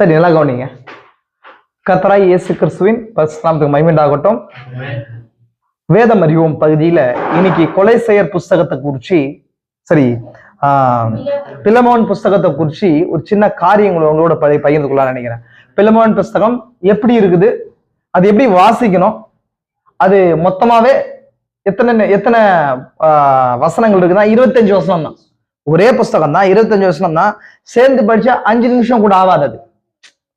சரி நல்லா கவனிங்க. கத்தராய் இயேசு கிறிஸ்துவின் பரிசுநாமத்துக்கு மைமெண்டாகட்டும் வேதம் அறிவோம் பகுதியில இன்னைக்கு கொலை செயற் புஸ்தகத்தை குறிச்சு சரி ஆஹ், பிலமோன் புஸ்தகத்தை குறிச்சு ஒரு சின்ன காரியங்களை உங்களோட பகிர்ந்து கொள்ளலாம் நினைக்கிறேன். பிலமோன் புஸ்தகம் எப்படி இருக்குது? அது எப்படி வாசிக்கணும்? அது மொத்தமாவே எத்தனை எத்தனை ஆஹ், வசனங்கள் இருக்குன்னா இருபத்தஞ்சு வசனம் தான் ஒரே புஸ்தகம் தான் இருபத்தஞ்சு வசனம் தான் சேர்ந்து படிச்சா அஞ்சு நிமிஷம் கூட ஆகாது அது.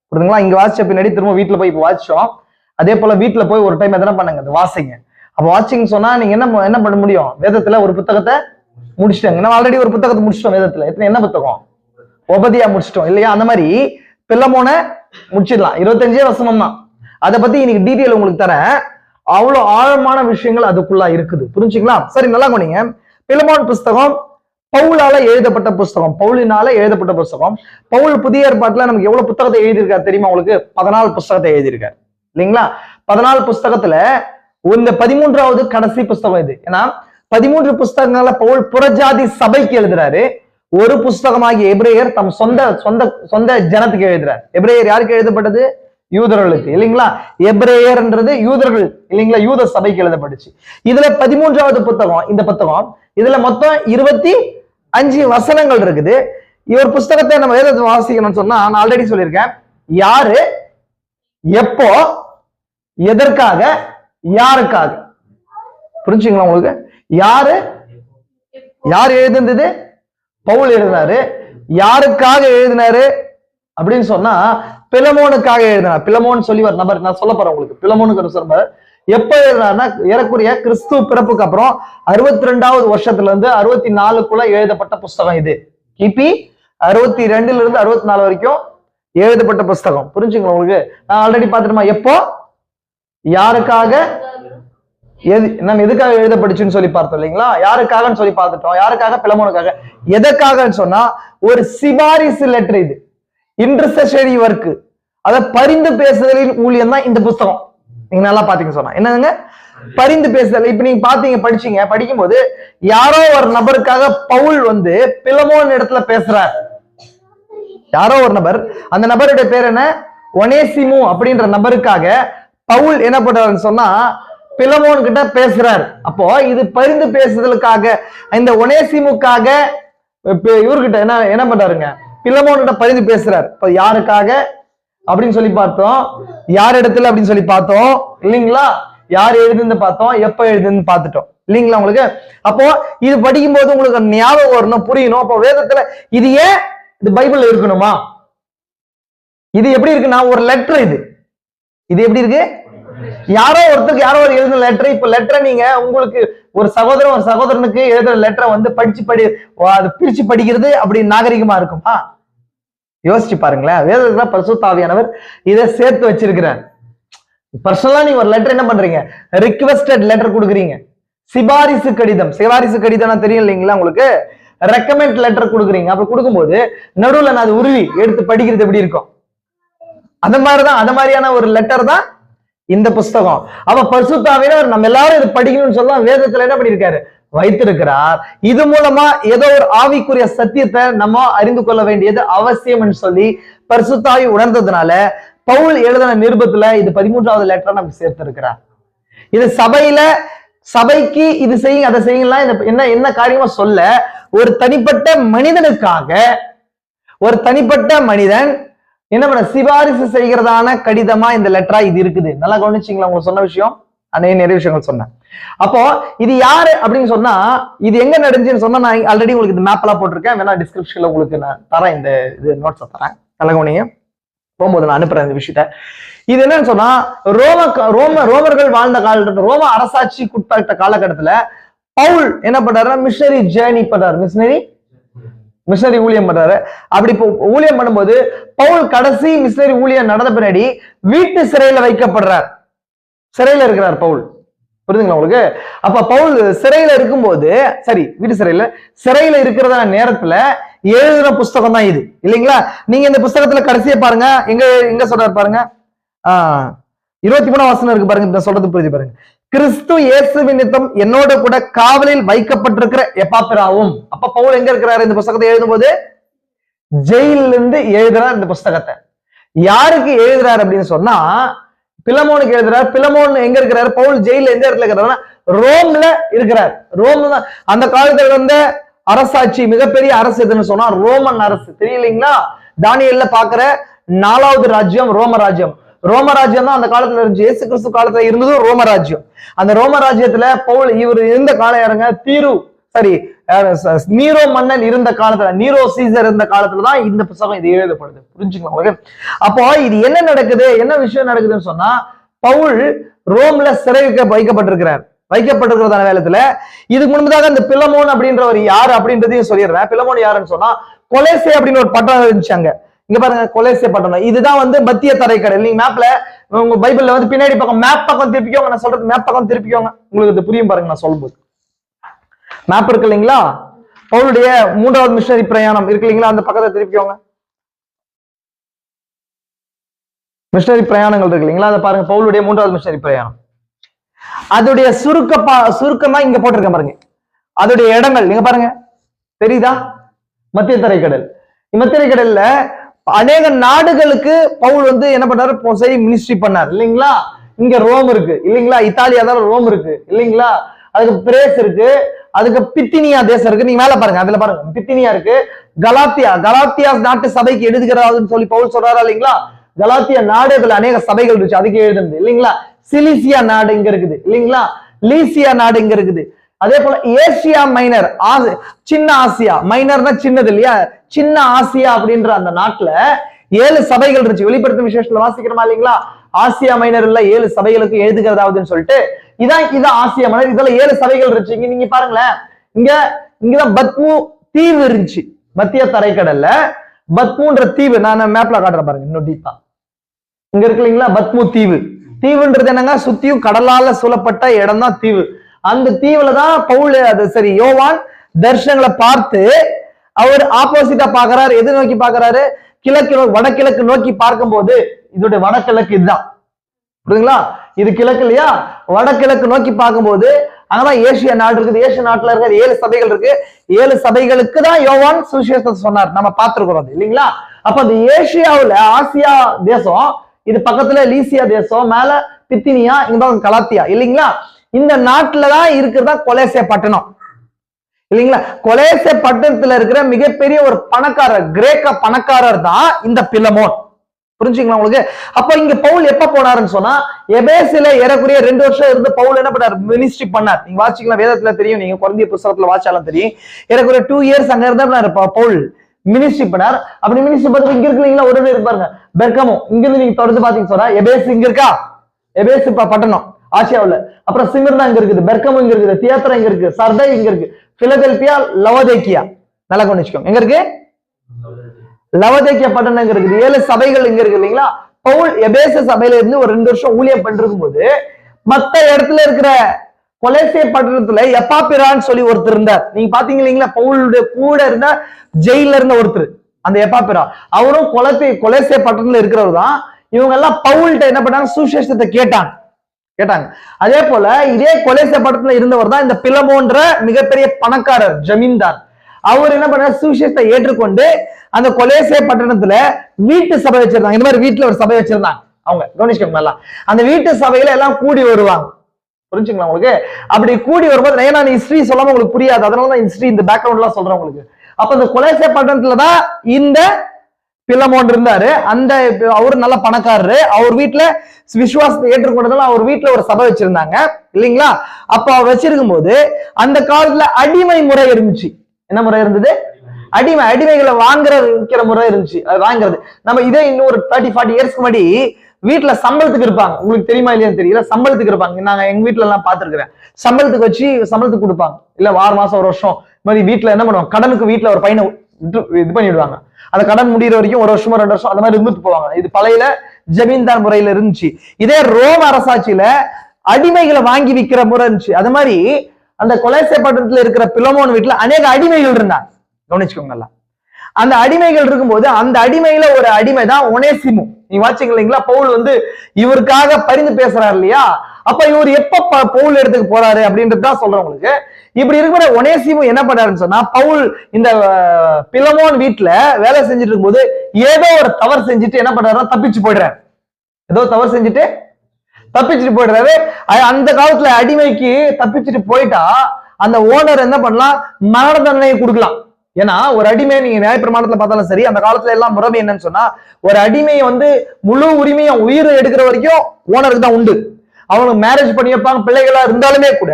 புரியுதுங்களா? இங்க வாசிச்ச பின்னாடி திரும்ப வீட்டுல போய் இப்போ வாசிச்சோம் அதே போல வீட்டுல போய் ஒரு டைம் எதனா பண்ணுங்க அது வாசிங்க. அப்ப வாட்சிங் சொன்னா நீங்க என்ன என்ன பண்ண முடியும்? வேதத்துல ஒரு புத்தகத்தை முடிச்சிட்டாங்க. நம்ம ஆல்ரெடி ஒரு புத்தகத்தை முடிச்சிட்டோம் வேதத்துல. எத்தனை என்ன புத்தகம்? உபதியா முடிச்சிட்டோம் இல்லையா? அந்த மாதிரி பிள்ளமோன முடிச்சிடலாம். இருபத்தஞ்சே வசனம் தான் அதை பத்தி இன்னைக்கு டீட்டெயில் உங்களுக்கு தரேன். அவ்வளவு ஆழமான விஷயங்கள் அதுக்குள்ள இருக்குது. புரிஞ்சுங்களா? சரி நல்லா கொண்டீங்க பிலமோன் புஸ்தகம் பவுலால எழுதப்பட்ட புஸ்தகம் பவுலினால எழுதப்பட்ட புஸ்தகம். பவுல் புதிய ஏற்பாட்டுல நமக்கு எவ்வளவு புத்தகத்தை எழுதியிருக்காரு தெரியுமா உங்களுக்கு? பதினாலு புஸ்தகத்தை எழுதியிருக்காரு. இல்லைங்களா? பதினாலு புஸ்தகத்துல இந்த பதிமூன்றாவது கடைசி புஸ்தகம் இது. ஏன்னா பதிமூன்று புஸ்தகங்கள பவுல் புறஜாதி சபைக்கு எழுதுறாரு. ஒரு புஸ்தகமாகிய எபிரேயர் தம் சொந்த சொந்த சொந்த ஜனத்துக்கு எழுதுறாரு. எபிரேயர் யாருக்கு எழுதப்பட்டது? யூதர்களுக்கு. இல்லைங்களா? எபிரேயர்ன்றது யூதர்கள் இல்லைங்களா? யூத சபைக்கு எழுதப்பட்டுச்சு. இதுல பதிமூன்றாவது புத்தகம் இந்த புத்தகம் இதுல மொத்தம் இருபத்தி அஞ்சு வசனங்கள் இருக்குது. இவர் புஸ்தகத்தை நம்ம வேதத்தை வாசிக்கணும்னு சொன்னா நான் ஆல்ரெடி சொல்லியிருக்கேன். யாரு? எப்போ? எதற்காக? யாருக்காக? புரிஞ்சுங்களா உங்களுக்கு? யாரு? யார் எழுதுனது? பவுல் எழுதினாரு. யாருக்காக எழுதினாரு? அப்படின்னு சொன்னா பிலமோனுக்காக எழுதினார். பிலமோன் சொல்லி வர நபர் நான் சொல்ல போறேன் உங்களுக்கு. பிலமோனுக்கு ஒரு சொல்ல எப்ப எழுதுனா ஏறக்குறைய கிறிஸ்துவ பிறப்புக்கு அப்புறம் அறுபத்தி ரெண்டாவது வருஷத்துல இருந்து அறுபத்தி நாலுக்குள்ள எழுதப்பட்ட புஸ்தகம் இது. கிபி அறுபத்தி ரெண்டுல இருந்து அறுபத்தி நாலு வரைக்கும் எழுதப்பட்ட புஸ்தகம். புரிஞ்சுங்களா உங்களுக்கு? நான் ஆல்ரெடி பாத்துட்டுமா எப்போ? யாருக்காக? எது நம்ம எதுக்காக எழுதப்பட்டுச்சுன்னு சொல்லி பார்த்தோம் இல்லைங்களா? யாருக்காகன்னு சொல்லி பார்த்துட்டோம். யாருக்காக? பிளமோனுக்காக எதற்காகன்னு சொன்னா ஒரு சிபாரிசு லெட்டர் இது. இன்டர்செஷரி ஒர்க் அத பரிந்து பேசுதலின் ஊழியம் தான் இந்த புஸ்தகம். நீங்க நல்லா பாத்தீங்க சொன்னா. என்னங்க? பரிந்து பேசுதல். இப்ப நீங்க பாத்தீங்க படிச்சீங்க படிக்கும்போது யாரோ ஒரு நபருக்காக பவுல் வந்து பிளமோன் இடத்துல பேசுறார். யாரோ ஒரு நபர். அந்த நபருடைய பேர் என்ன? ஒனேசிமு அப்படின்ற நபருக்காக பவுல் என்ன பண்றாருன்னு சொன்னா பிளமோன் கிட்ட பேசுறாரு. அப்போ இது பரிந்து பேசுதலுக்காக இந்த ஒனேசிமுக்காக இவர்கிட்ட என்ன என்ன பண்றாருங்க? பிளமோன் கிட்ட பரிந்து பேசுறாரு. இப்போ யாருக்காக? அப்படின்னு சொல்லி பார்த்தோம். யார் இடத்துல அப்படின்னு சொல்லி பார்த்தோம். இல்லைங்களா? யார் எழுதுன்னு பார்த்தோம். எப்ப எழுதுன்னு பார்த்துட்டோம். இல்லைங்களா உங்களுக்கு? அப்போ இது படிக்கும்போது உங்களுக்கு ஞாபகம் வரணும் புரியணும். அப்போ வேதத்துல இது ஏன் இது பைபிள்ல இருக்கணுமா? இது எப்படி இருக்குன்னா ஒரு லெட்டர் இது. இது எப்படி இருக்கு? யாரோ ஒருத்தருக்கு யாரோ ஒரு எழுதின லெட்டர் இப்ப லெட்டரை நீங்க உங்களுக்கு ஒரு சகோதரன் ஒரு சகோதரனுக்கு எழுதுற லெட்டரை வந்து படிச்சு படி அது பிரிச்சு படிக்கிறது அப்படி நாகரிகமா இருக்குமா? யோசிச்சு பாருங்களேன். வேதத்துல பரிசுத்தாவியானவர் இதை சேர்த்து வச்சிருக்கிறார். பர்சனலா நீங்க ஒரு லெட்டர் என்ன பண்றீங்க? ரிக்வெஸ்டட் லெட்டர் கொடுக்குறீங்க. சிபாரிசு கடிதம். சிபாரிசு கடிதம் தெரியும் இல்லைங்களா உங்களுக்கு? ரெக்கமெண்ட் லெட்டர் கொடுக்குறீங்க. அப்ப கொடுக்கும்போது நடுவுல நான் அது உருவி எடுத்து படிக்கிறது எப்படி இருக்கும்? அந்த மாதிரிதான் அந்த மாதிரியான ஒரு லெட்டர் தான் இந்த புஸ்தகம். அப்ப பரிசுத்தாவினர் நம்ம எல்லாரும் இது படிக்கணும்னு சொல்லலாம் வேதத்துல என்ன பண்ணிருக்காரு வைத்திருக்கிறார். இது மூலமா ஏதோ ஒரு ஆவிக்குரிய சத்தியத்தை நம்ம அறிந்து கொள்ள வேண்டியது அவசியம் சொல்லி பரிசுத்தாய் உணர்ந்ததுனால பவுல் எழுதின நிருபத்துல இது பதிமூன்றாவது லெட்டரா நமக்கு சேர்த்திருக்கிறார். இது சபையில சபைக்கு இது செய்யுங்க அதை செய்யுங்கலாம் என்ன என்ன காரியமா சொல்ல ஒரு தனிப்பட்ட மனிதனுக்காக ஒரு தனிப்பட்ட மனிதன் என்ன பண்ண சிபாரிசு செய்கிறதான கடிதமா இந்த லெட்டரா இது இருக்குது. நல்லா கவனிச்சிங்களா? உங்களுக்கு சொன்ன விஷயம்? அன்னைய நிறைய விஷயங்கள் சொன்னேன். அப்போ இது யாரு அப்படின்னு சொன்னா இது எங்க நடந்துச்சுன்னு சொன்னா நான் ஆல்ரெடி உங்களுக்கு இந்த மேப் எல்லாம் போட்டிருக்கேன். வேணா டிஸ்கிரிப்ஷன்ல உங்களுக்கு நான் தரேன். இந்த இது நோட்ஸ் தரேன். நல்லா போகும்போது நான் அனுப்புறேன் இந்த விஷயத்த. இது என்னன்னு சொன்னா ரோம ரோம ரோமர்கள் வாழ்ந்த காலத்துல ரோம அரசாட்சிக்குட்பட்ட காலகட்டத்துல பவுல் என்ன பண்றாருன்னா மிஷனரி ஜேர்னி பண்றாரு. மிஷனரி மிஷனரி ஊழியம் பண்றாரு. அப்படி இப்போ ஊழியம் பண்ணும்போது பவுல் கடைசி மிஷனரி ஊழியம் நடந்த பின்னாடி வீட்டு சிறையில வைக்கப்படுறார். சிறையில இருக்கிறார் பவுல். புரியுதுங்களா உங்களுக்கு? அப்ப பவுல் சிறையில இருக்கும்போது சரி வீட்டு சிறையில சிறையில இருக்கிறதா நேரத்துல எழுதுன புஸ்தகம் தான் இது. இல்லைங்களா? நீங்க இந்த புஸ்தகத்துல கடைசியை பாருங்க எங்க எங்க சொல்றாரு பாருங்க? ஆஹ் இருபத்தி மூணாம் வசனம் இருக்கு பாருங்க நான் சொல்றது புரியுது பாருங்க. கிறிஸ்து இயேசு நித்தம் என்னோட கூட காவலில் வைக்கப்பட்டிருக்கிற எப்பாப்பிராவும். அப்ப பவுல் எங்க இருக்கிறாரு இந்த புஸ்தகத்தை எழுதும்போது? ஜெயில இருந்து எழுதுறாரு இந்த புஸ்தகத்தை. யாருக்கு எழுதுறாரு அப்படின்னு சொன்னா பிலமோனுக்கு எழுதுறாரு. பிலமோன் எங்க இருக்கிறாரு? பவுல் ஜெயில எந்த இடத்துல இருக்கிறாருன்னா ரோம்ல இருக்கிறார். ரோம் தான். அந்த காலத்துல இருந்த அரசாட்சி மிகப்பெரிய அரசு எதுன்னு சொன்னா ரோமன் அரசு. தெரியலீங்களா? தானியல்ல பாக்குற நாலாவது ராஜ்யம் ரோம ராஜ்யம் ரோம ராஜ்யம் தான் அந்த காலத்துல இருந்துச்சு. இயேசு கிறிஸ்து காலத்துல இருந்ததும் ரோம ராஜ்யம் அந்த ரோம ராஜ்யத்துல பவுல் இவர் இருந்த காலம் யாருங்க தீரு சரி நீரோ மன்னன் இருந்த காலத்துல நீரோ சீசர் இருந்த காலத்துல தான் இந்த புத்தகம் இது எழுதப்படுது. புரிஞ்சுக்கலாம் உங்களுக்கு? அப்போ இது என்ன நடக்குது? என்ன விஷயம் நடக்குதுன்னு சொன்னா பவுல் ரோம்ல சிறை வைக்கப்பட்டிருக்கிறார். வைக்கப்பட்டிருக்கிறதான வேலத்துல இதுக்கு முன்பதாக இந்த பிலமோன் அப்படின்றவர் யாரு அப்படின்றதையும் சொல்லிடுறேன். பிலமோன் யாருன்னு சொன்னா கொலேசே அப்படின்னு ஒரு பட்டணம் இருந்துச்சு அங்க. இங்க பாருங்க கொலேசே பட்டணம் இதுதான் வந்து மத்திய தரைக்கடல். நீங்க மேப்ல உங்க பைபிள்ல வந்து பின்னாடி பக்கம் மேப் பக்கம் திருப்பிக்கோங்க. நான் சொல்றது மேப் பக்கம் திருப்பிக்கோங்க. உங்களுக்கு இது புரியும் பாருங்க நான் சொல்லும்போது. மேப் இருக்கு இல்லைங்களா? பவுலுடைய மூன்றாவது மிஷனரி பிரயாணம் இருக்கு இல்லைங்களா? அந்த பக்கத்தை திருப்பிக்கோங்க. மிஷனரி பிரயாணங்கள் இருக்கு இல்லைங்களா? அதை பாருங்க. பவுலுடைய மூன்றாவது மிஷனரி பிரயாணம். அதோடைய சுருக்க பா சுருக்கமா இங்க போட்டிருக்கேன் பாருங்க. அதோடைய இடங்கள் நீங்க பாருங்க. தெரியுதா? மத்திய தரைக்கடல். மத்திய தரைக்கடல்ல அநேக நாடுகளுக்கு பவுல் வந்து என்ன பண்ணாரு? போசை மினிஸ்ட்ரி பண்ணார். இல்லைங்களா? இங்க ரோம் இருக்கு. இல்லைங்களா? இத்தாலியா தான் ரோம் இருக்கு. இல்லைங்களா? அதுக்கு பிரேஸ் இருக்கு. அதுக்கு பித்தினியா தேசம் இருக்கு. நீங்க மேல பாருங்க அதுல பாருங்க. பித்தினியா இருக்கு. கலாத்தியா கலாத்தியா நாட்டு சபைக்கு எழுதுகிறாருன்னு சொல்லி பவுல் சொல்றாரா இல்லைங்களா? கலாத்தியா நாடு இதுல அநேக சபைகள் இருந்துச்சு அதுக்கு எழுதுனது இல்லைங்களா? சிலிசியா நாடு இங்க இருக்குது இல்லைங்களா? லீசியா நாடு இங்க இருக்குது. அதே போல ஏசியா மைனர் சின்ன ஆசியா. மைனர்னா சின்னது இல்லையா? சின்ன ஆசியா அப்படின்ற அந்த நாட்டுல ஏழு சபைகள் இருந்துச்சு வெளிப்படுத்தும் விசேஷத்துல வாசிக்கிறோமா இல்லைங்களா? ஆசியா மைனர் இல்ல ஏழு சபைகளுக்கு எழுதுகிறதாவதுன்னு சொல்லிட்டு இதான் இதான் ஆசிய மலர். இதுல ஏழு சபைகள் இருந்துச்சு. இங்க நீங்க பாருங்களேன். இங்க இங்கதான் பத்மு தீவு இருந்துச்சு. மத்திய தரைக்கடல்ல. பத்முன்ற தீவு நான் மேப்ல காட்டுறேன் பாருங்க இன்னும் டீப்பா இங்க இருக்கு இல்லைங்களா? பத்மு தீவு. தீவுன்றது என்னங்க? சுத்தியும் கடலால சூழப்பட்ட இடம் தான் தீவு. அந்த தீவுல தான் பவுல் அது சரி யோவான் தர்ஷனங்களை பார்த்து அவர் ஆப்போசிட்டா பாக்குறாரு எது நோக்கி பாக்குறாரு கிழக்கு நோ- வடகிழக்கு நோக்கி பார்க்கும் போது இதோட வடகிழக்கு இதுதான். புரியுதுங்களா? இது கிழக்கு இல்லையா? வடகிழக்கு நோக்கி பார்க்கும்போது அங்கதான் ஏசியா நாடு இருக்குது. ஏசியா நாட்டுல இருக்கிற ஏழு சபைகள் இருக்கு. ஏழு சபைகளுக்கு தான் யோவான் சுவிசேஷத்தை சொன்னார். நம்ம பார்த்திருக்கிறோம் அது இல்லைங்களா? அப்ப அந்த ஏசியாவுல ஆசியா தேசம் இது பக்கத்துல லீசியா தேசம் மேல பித்தினியா இங்க கலாத்தியா இல்லைங்களா? இந்த நாட்டுலதான் இருக்கிறதா கொலேசே பட்டணம். இல்லைங்களா? கொலேசே பட்டணத்துல இருக்கிற மிகப்பெரிய ஒரு பணக்காரர் கிரேக்க பணக்காரர் தான் இந்த பிலமோன். புரிஞ்சுங்களா உங்களுக்கு? அப்ப இங்க பவுல் எப்ப போனாருன்னு சொன்னா எபேசில ஏறக்குறைய ரெண்டு வருஷம் இருந்து பவுல் என்ன பண்ணார்? மினிஸ்ட்ரி பண்ணார். நீங்க வாசிக்கலாம் வேதத்துல தெரியும். நீங்க குழந்தைய புஸ்தகத்துல வாசிச்சாலும் தெரியும். ஏறக்குறைய டூ இயர்ஸ் அங்க இருந்தா பவுல் மினிஸ்ட்ரி பண்ணார். அப்படி மினிஸ்ட்ரி பண்ணி இங்க இருக்கு இல்லைங்களா ஒரு பேர் பாருங்க. பெர்கமோ இங்க இருந்து நீங்க தொடர்ந்து பாத்தீங்க சொன்னா எபேஸ் இங்க இருக்கா? எபேஸ் பட்டணம் ஆசியாவுல. அப்புறம் சிமிர்னா இங்க இருக்குது பெர்கமோ இங்க இருக்குது தியேட்டர் இங்க இருக்கு சர்தை இங்க இருக்கு பிலதெல்பியா லவோதேக்கியா. நல்லா கொண்டு வச்சுக்கோங்க எங்க இருக்கு? லவதேக்கிய பட்டணம் இங்க இருக்குது. ஏழு சபைகள் இங்க இருக்கு இல்லைங்களா? பவுல் எபேச சபையில இருந்து ஒரு ரெண்டு வருஷம் ஊழியம் பண்ணிருக்கும் போது மத்த இடத்துல இருக்கிற கொலேசிய பட்டணத்துல எப்பாப்பிரான்னு சொல்லி ஒருத்தர் இருந்தார். நீங்க பாத்தீங்க இல்லைங்களா? பவுலுடைய கூட இருந்த ஜெயில இருந்த ஒருத்தர் அந்த எப்பாப்பிரா. அவரும் கொலத்தை கொலேசிய பட்டணத்துல இருக்கிறவர் தான். இவங்க எல்லாம் பவுல்கிட்ட என்ன பண்ணாங்க? சுசேஷத்தை கேட்டாங்க. கேட்டாங்க. அதே போல இதே கொலேசிய பட்டணத்துல இருந்தவர் தான் இந்த பிலமோன்ற மிகப்பெரிய பணக்காரர் ஜமீன்தார். அவர் என்ன பண்ணார்? சுவிசேஷத்தை ஏற்றுக்கொண்டு அந்த கொலேசே பட்டணத்துல வீட்டு சபை வச்சிருந்தாங்க. இந்த மாதிரி வீட்டுல ஒரு சபை வச்சிருந்தாங்க. அவங்க கவனிச்சுக்கோங்க அந்த வீட்டு சபையில எல்லாம் கூடி வருவாங்க. புரிஞ்சுங்களா உங்களுக்கு? அப்படி கூடி வரும்போது ஏன்னா நான் ஹிஸ்டரி சொல்லாம உங்களுக்கு புரியாது. அதனால தான் ஹிஸ்டரி இந்த பேக்ரவுண்ட் எல்லாம் சொல்றேன் உங்களுக்கு. அப்ப இந்த கொலேசே பட்டணத்துல தான் இந்த பிலமோன் இருந்தாரு. அந்த அவர் நல்ல பணக்காரரு. அவர் வீட்டுல விசுவாசத்தை ஏற்றுக்கொண்டதுனால அவர் வீட்டுல ஒரு சபை வச்சிருந்தாங்க. இல்லைங்களா? அப்ப அவர் வச்சிருக்கும் போது அந்த காலத்துல அடிமை முறை இருந்துச்சு. என்ன முறை இருந்தது? அடிமை அடிமைகளை வாங்குற விற்கிற முறை இருந்துச்சு. அது வாங்குறது. நம்ம இதே இன்னும் ஒரு தேர்ட்டி ஃபார்ட்டி இயர்ஸ்க்கு முன்னாடி வீட்டுல சம்பளத்துக்கு இருப்பாங்க. உங்களுக்கு தெரியுமா இல்லையான்னு தெரியல. சம்பளத்துக்கு இருப்பாங்க. நாங்க எங்க வீட்டுல எல்லாம் பாத்துருக்கிறேன் சம்பளத்துக்கு வச்சு சம்பளத்துக்கு கொடுப்பாங்க. இல்ல வார மாசம் ஒரு வருஷம். இந்த மாதிரி வீட்டுல என்ன பண்ணுவாங்க? கடனுக்கு வீட்டுல ஒரு பையனை இது பண்ணிடுவாங்க. அந்த கடன் முடிகிற வரைக்கும் ஒரு வருஷமோ ரெண்டு வருஷம் அந்த மாதிரி இருந்துட்டு போவாங்க. இது பழையில ஜமீன்தார் முறையில இருந்துச்சு. இதே ரோம் அரசாட்சியில அடிமைகளை வாங்கி விக்கிற முறை இருந்துச்சு. அது மாதிரி அந்த கொலைசை பட்டணத்துல இருக்கிற பிலமோன் வீட்டுல அநேக அடிமைகள் இருந்தாங்க. கவனிச்சுக்கோங்க நல்லா அந்த அடிமைகள் இருக்கும்போது அந்த அடிமையில ஒரு அடிமை தான் ஒனேசிமு. நீ வாட்சிங்க இல்லைங்களா? பவுல் வந்து இவருக்காக பரிந்து பேசுறாரு இல்லையா? அப்ப இவர் எப்ப ப- பவுல் இடத்துக்கு போறாரு அப்படின்றது தான் சொல்றேன் உங்களுக்கு. இப்படி இருக்கிற ஒனேசிமு என்ன பண்ணாருன்னு சொன்னா பவுல் இந்த பிலமோன் வீட்டுல வேலை செஞ்சுட்டு இருக்கும்போது ஏதோ ஒரு தவறு செஞ்சுட்டு என்ன பண்றாருன்னா தப்பிச்சு போயிடுறாரு. ஏதோ தவறு செஞ்சுட்டு தப்பிச்சுட்டு போயிடுறாரு. அந்த காலத்துல அடிமைக்கு தப்பிச்சுட்டு போயிட்டா அந்த ஓனர் என்ன பண்ணலாம்? மரண தண்டனை கொடுக்கலாம். ஏன்னா ஒரு அடிமை நீங்க நியாயப்பிரமாணத்துல பார்த்தாலும் சரி அந்த காலத்துல எல்லாம் முறைமை என்னன்னு சொன்னா ஒரு அடிமையை வந்து முழு உரிமையும் உயிரை எடுக்கிற வரைக்கும் ஓனருக்கு தான் உண்டு. அவனுக்கு மேரேஜ் பண்ணி வைப்பாங்க பிள்ளைகளா இருந்தாலுமே கூட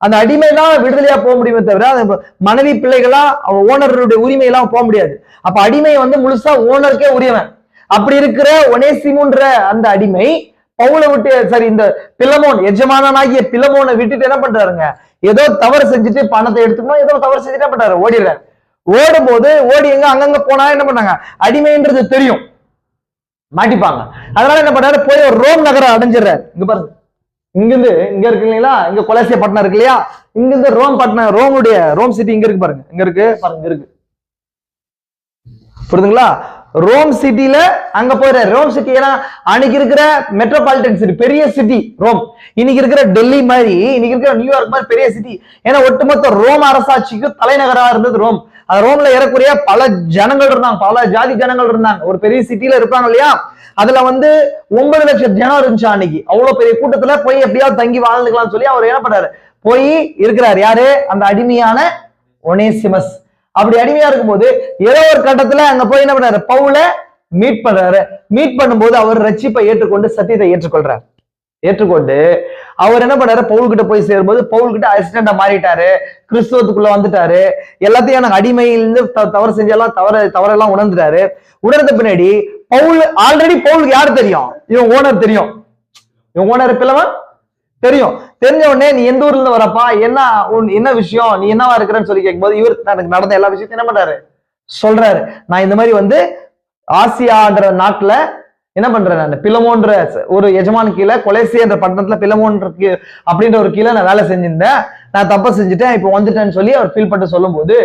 அந்த அடிமை தான் விடுதலையா போக முடியுமே தவிர அந்த மனைவி பிள்ளைகளா அவன் ஓனருடைய உரிமை எல்லாம் போக முடியாது. அப்ப அடிமை வந்து முழுசா ஓனருக்கே உரியவன். அப்படி இருக்கிற ஒனேசிமுன்ற அந்த அடிமை பவுலை விட்டு சரி இந்த பிலமோன் எஜமானனாகிய பிலமோனை விட்டுட்டு என்ன பண்றாருங்க? ஏதோ தவறு செஞ்சுட்டு பணத்தை எடுத்துக்கணும் ஏதோ தவறு செஞ்சுட்டு என்ன பண்றாரு? ஓடிடுறாரு. ஓடும் போது ஓடி எங்க அங்கங்க போனா என்ன பண்ணாங்க? அடிமைன்றது தெரியும். மாட்டிப்பாங்க. அதனால என்ன பண்றாரு? போய் ஒரு ரோம் நகரம் அடைஞ்சிடுறாரு. இங்க பாருங்க. இங்கிருந்து இங்க இருக்கு இல்லைங்களா? இங்க கொலசிய பட்டணம் இருக்கு இல்லையா? இங்கிருந்து ரோம் பட்டணம் ரோமுடைய ரோம் சிட்டி இங்க இருக்கு பாருங்க. இங்க இருக்கு பாருங்க இங்க இருக்கு. புரியுதுங்களா? ரோம் சிட்டில அங்க போயிடுறாரு ரோம் சிட்டி ஏன்னா அன்னைக்கு இருக்கிற மெட்ரோபாலிட்டன் சிட்டி பெரிய சிட்டி ரோம் இன்னைக்கு இருக்கிற டெல்லி மாதிரி இன்னைக்கு இருக்கிற நியூயார்க் மாதிரி பெரிய சிட்டி ஏன்னா ஒட்டுமொத்த ரோம் அரசாட்சிக்கு தலைநகரா இருந்தது ரோம் அது ரோம்ல ஏறக்குறைய பல ஜனங்கள் இருந்தாங்க பல ஜாதி ஜனங்கள் இருந்தாங்க. ஒரு பெரிய சிட்டில இருப்பாங்க இல்லையா? அதுல வந்து ஒன்பது லட்சம் ஜனம் இருந்துச்சு அன்னைக்கு. அவ்வளவு பெரிய கூட்டத்துல போய் எப்படியாவது தங்கி வாழ்ந்துக்கலாம்னு சொல்லி அவர் என்ன பண்றாரு போய் இருக்கிறார். யாரு? அந்த அடிமையான ஒனேசிமஸ் அப்படி அடிமையா இருக்கும்போது ஏதோ ஒரு கட்டத்துல அங்க போய் என்ன பண்றாரு? பவுல மீட் பண்றாரு. மீட் பண்ணும்போது அவர் ரட்சிப்பை ஏற்றுக்கொண்டு சத்தியத்தை ஏற்றுக்கொள்றாரு. ஏற்றுக்கொண்டு அவர் என்ன பண்ணாரு பவுல் கிட்ட போய் சேரும்போது பவுல் கிட்ட அசிஸ்டண்டா மாறிட்டாரு. கிறிஸ்துவத்துக்குள்ள வந்துட்டாரு. எல்லாத்தையும் எனக்கு அடிமையிலிருந்து த- தவறு செஞ்செல்லாம் தவறு தவறெல்லாம் உணர்ந்துட்டாரு. உணர்ந்த பின்னாடி பவுல் ஆல்ரெடி பவுலுக்கு யார் தெரியும்? இவன் ஓனர் தெரியும். இவன் ஓனர் பிள்ளவன் தெரியும். தெரிஞ்ச உடனே நீ எந்த ஊர்ல இருந்து வரப்பா என்ன உன் என்ன விஷயம்? நீ என்னவா இருக்கிறன்னு சொல்லி கேட்கும்போது இவர் எனக்கு நடந்த எல்லா விஷயத்தையும் என்ன பண்றாரு? சொல்றாரு. நான் இந்த மாதிரி வந்து ஆசியான்ற நாட்டுல என்ன பண்றேன் நான்? பிலமோன்ற ஒரு எஜமான் கீழே கொலேசியன்ற பட்டணத்துல பிலமோன்ற அப்படின்ற ஒரு கீழே நான் வேலை செஞ்சிருந்தேன். நான் தப்ப செஞ்சுட்டேன் இப்போ வந்துட்டேன்னு சொல்லி அவர் ஃபீல் பண்ணிட்டு சொல்லும்போது